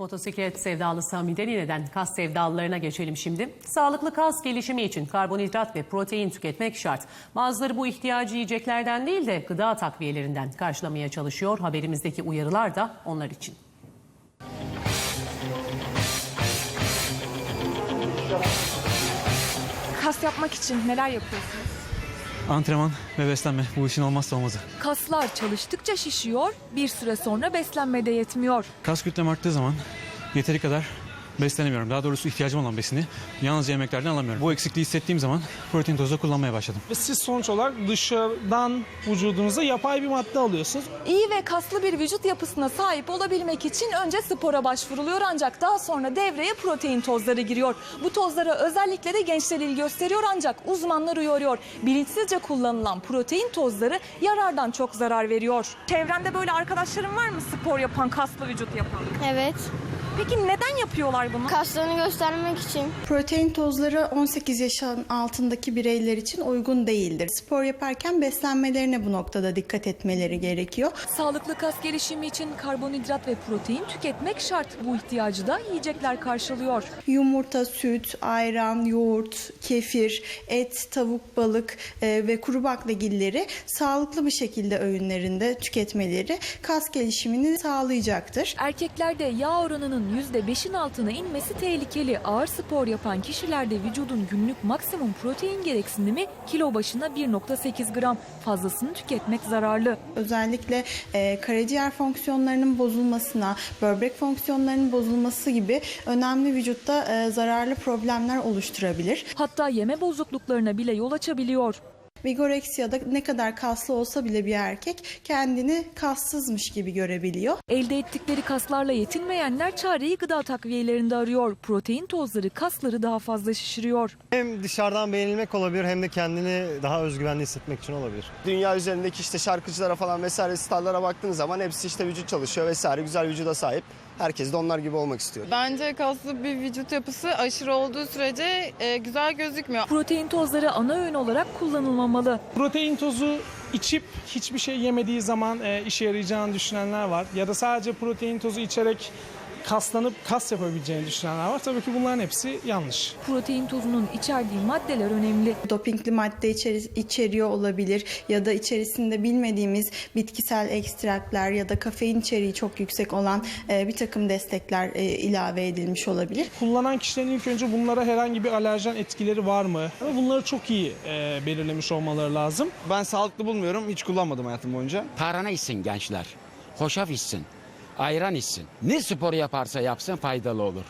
Motosiklet sevdalısı Hamide Nine'den kas sevdalılarına geçelim şimdi. Sağlıklı kas gelişimi için karbonhidrat ve protein tüketmek şart. Bazıları bu ihtiyacı yiyeceklerden değil de gıda takviyelerinden karşılamaya çalışıyor. Haberimizdeki uyarılar da onlar için. Kas yapmak için neler yapıyorsunuz? Antrenman ve beslenme bu işin olmazsa olmazı. Kaslar çalıştıkça şişiyor, bir süre sonra beslenme de yetmiyor. Kas kütlem arttığı zaman yeteri kadar beslenemiyorum. Daha doğrusu ihtiyacım olan besini yalnızca yemeklerden alamıyorum. Bu eksikliği hissettiğim zaman protein tozu kullanmaya başladım. Ve siz sonuç olarak dışarıdan vücudunuza yapay bir madde alıyorsunuz. İyi ve kaslı bir vücut yapısına sahip olabilmek için önce spora başvuruluyor ancak daha sonra devreye protein tozları giriyor. Bu tozlara özellikle de gençler ilgi gösteriyor ancak uzmanlar uyarıyor. Bilinçsizce kullanılan protein tozları yarardan çok zarar veriyor. Çevrende böyle arkadaşların var mı spor yapan, kaslı vücut yapan? Evet. Peki neden yapıyorlar bunu? Kaslarını göstermek için. Protein tozları 18 yaşın altındaki bireyler için uygun değildir. Spor yaparken beslenmelerine bu noktada dikkat etmeleri gerekiyor. Sağlıklı kas gelişimi için karbonhidrat ve protein tüketmek şart. Bu ihtiyacı da yiyecekler karşılıyor. Yumurta, süt, ayran, yoğurt, kefir, et, tavuk, balık e, ve kuru baklagilleri sağlıklı bir şekilde öğünlerinde tüketmeleri kas gelişimini sağlayacaktır. Erkeklerde yağ oranının %5'in altına inmesi tehlikeli. Ağır spor yapan kişilerde vücudun günlük maksimum protein gereksinimi kilo başına 1.8 gram. Fazlasını tüketmek zararlı. Özellikle e, karaciğer fonksiyonlarının bozulmasına, böbrek fonksiyonlarının bozulması gibi önemli vücutta e, zararlı problemler oluşturabilir. Hatta yeme bozukluklarına bile yol açabiliyor. Vigoreksiyada ne kadar kaslı olsa bile bir erkek kendini kassızmış gibi görebiliyor. Elde ettikleri kaslarla yetinmeyenler çareyi gıda takviyelerinde arıyor. Protein tozları kasları daha fazla şişiriyor. Hem dışarıdan beğenilmek olabilir hem de kendini daha özgüvenli hissetmek için olabilir. Dünya üzerindeki işte şarkıcılara falan vesaire starlara baktığın zaman hepsi işte vücut çalışıyor vesaire güzel vücuda sahip. Herkes de onlar gibi olmak istiyor. Bence kaslı bir vücut yapısı aşırı olduğu sürece e, güzel gözükmüyor. Protein tozları ana öğün olarak kullanılmamalı. Protein tozu içip hiçbir şey yemediği zaman e, işe yarayacağını düşünenler var. Ya da sadece protein tozu içerek kaslanıp kas yapabileceğini düşünenler var. Tabii ki bunların hepsi yanlış. Protein tozunun içerdiği maddeler önemli. Dopingli madde içeri- içeriyor olabilir ya da içerisinde bilmediğimiz bitkisel ekstraklar ya da kafein içeriği çok yüksek olan e, bir takım destekler e, ilave edilmiş olabilir. Kullanan kişilerin ilk önce bunlara herhangi bir alerjen etkileri var mı? Ama Bunları çok iyi e, belirlemiş olmaları lazım. Ben sağlıklı bulmuyorum. Hiç kullanmadım hayatım boyunca. Tarhana içsin gençler. Hoşaf içsin. Ayran içsin. Ne spor yaparsa yapsın faydalı olur.